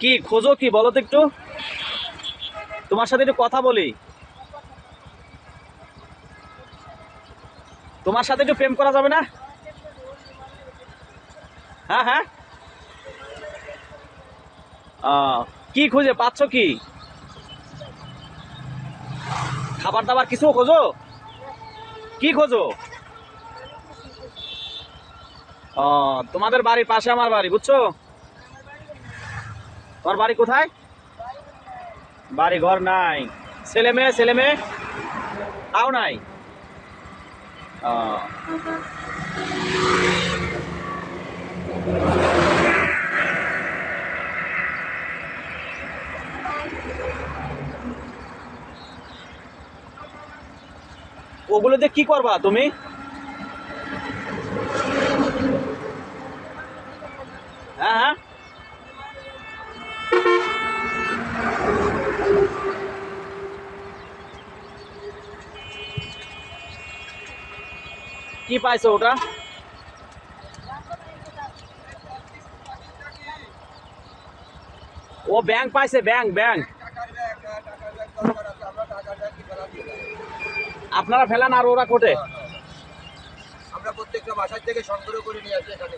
কি খোঁজো কি, বলো তো একটু। তোমার সাথে একটু কথা বলি। তোমার সাথে একটু প্রেম করা যাবে না? হ্যাঁ হ্যাঁ। কি খুঁজে, পাচ্ছ কি? খাবার দাবার কিছু খোঁজো? কি খোঁজো? ও তোমাদের বাড়ির পাশে আমার বাড়ি, বুঝছ? তোমার বাড়ি কোথায়? বাড়ি ঘর নাই। ছেলে মেয়ে ছেলে মেয়ে? তাও নাই? ও। ওগুলো দিয়ে কি করবা তুমি হ্যাঁ হ্যাঁ কি পাইছো ওটা? ও ব্যাংক পাইছে, ব্যাংক ব্যাংক। আপনারা ফেলান আর ওরা কোটে? আমরা প্রত্যেকটা বাসার থেকে সংগ্রহ করে নিয়ে আসি এখানে।